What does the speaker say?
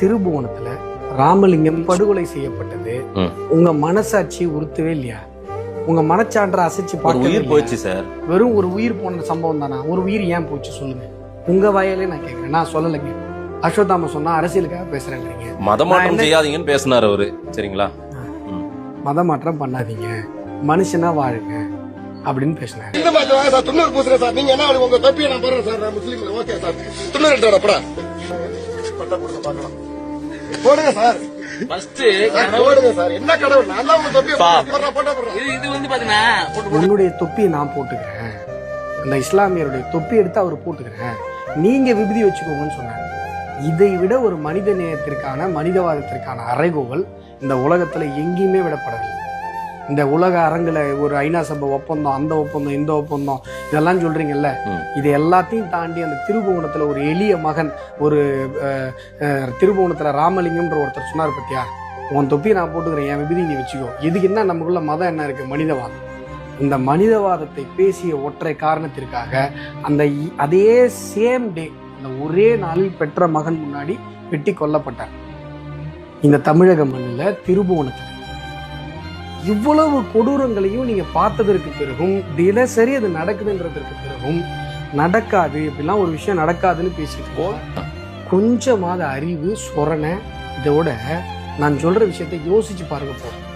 திருபுவனத்துல ராமலிங்கம் படுகொலை செய்யப்பட்டது. உங்க மனசாட்சி உறுத்தவே இல்லையா? உங்க மனச்சான்ற அசைச்சு ஒரு பார்க்கவே உயிர்? போச்சு சார். வெறும் ஒரு உயிர் போன சம்பவம் தானா? ஒரு உயிர் ஏன் போச்சு சொல்லுங்க. உங்க வாயாலே நான் கேட்கிறேன் நான் சொல்லலைங்க. அஸ்வத்தாம சொன்னா அரசியலுக்காக பேசுறேன்றீங்க நான் மதமாற்றம் செய்யாதீங்கன்னு பேசினார் அவரு. சரிங்களா. மதமாற்றம் பண்ணாதீங்க. மனுஷனா வாழுங்க அப்படின்னு பேசினாரு. இந்த மாதிரி வாங்க சார். துண்ணூறு பூசுறேன் சார். நீங்க என்ன உங்க தொப்பியை நான் போடுறேன் சார். நான் முஸ்லீம். Okay sir. துண்ணூறு எடுத்து வரப்படா. பார்க்கலாம் போடுங்க சார். தொப்பியை நான் போட்டுக்கிறேன். அந்த இஸ்லாமியருடைய தொப்பி எடுத்து அவர் போட்டுக்கிறேன். நீங்க விபதி வச்சுக்கோங்கன்னு சொன்னாங்க இதை விட ஒரு மனித நேயத்திற்கான மனிதவாதத்திற்கான அறைகோவல் இந்த உலகத்துல எங்கேயுமே விடப்படவில்லை. இந்த உலக அரங்குல ஒரு ஐநா சபை ஒப்பந்தம் அந்த ஒப்பந்தம் இந்த ஒப்பந்தம் இதெல்லாம் சொல்றீங்கல்ல? ம். இது எல்லாத்தையும் தாண்டி அந்த திருபுவனத்துல ஒரு எளிய மகன் ஒரு திருபுவனத்துல ராமலிங்கம்ன்ற ஒருத்தர் சொன்னார் பத்தியா? உன் தொப்பியை நான் போட்டுக்கிறேன் என் விபதி நீ வச்சுக்கோ. இதுக்கு என்ன நமக்குள்ள மதம் என்ன இருக்கு? மனிதவாதம். இந்த மனிதவாதத்தை பேசிய ஒற்றை காரணத்திற்காக அந்த அதே சேம் டே அந்த ஒரே நாளில் பெற்ற மகன் முன்னாடி வெட்டி கொல்லப்பட்டார். இந்த தமிழக மண்ணில் திருபுவனத்தில் இவ்வளவு கொடூரங்களையும் நீங்க பார்த்ததற்கு பிறகும் தினசரி அது நடக்குதுன்றதற்கு பிறகும் நடக்காது இப்படிலாம் ஒரு விஷயம் நடக்காதுன்னு பேசிட்டு இருக்கோம். கொஞ்சமாவது அறிவு சொரணை இதோட நான் சொல்ற விஷயத்தை யோசிச்சு பாருங்க போதும்.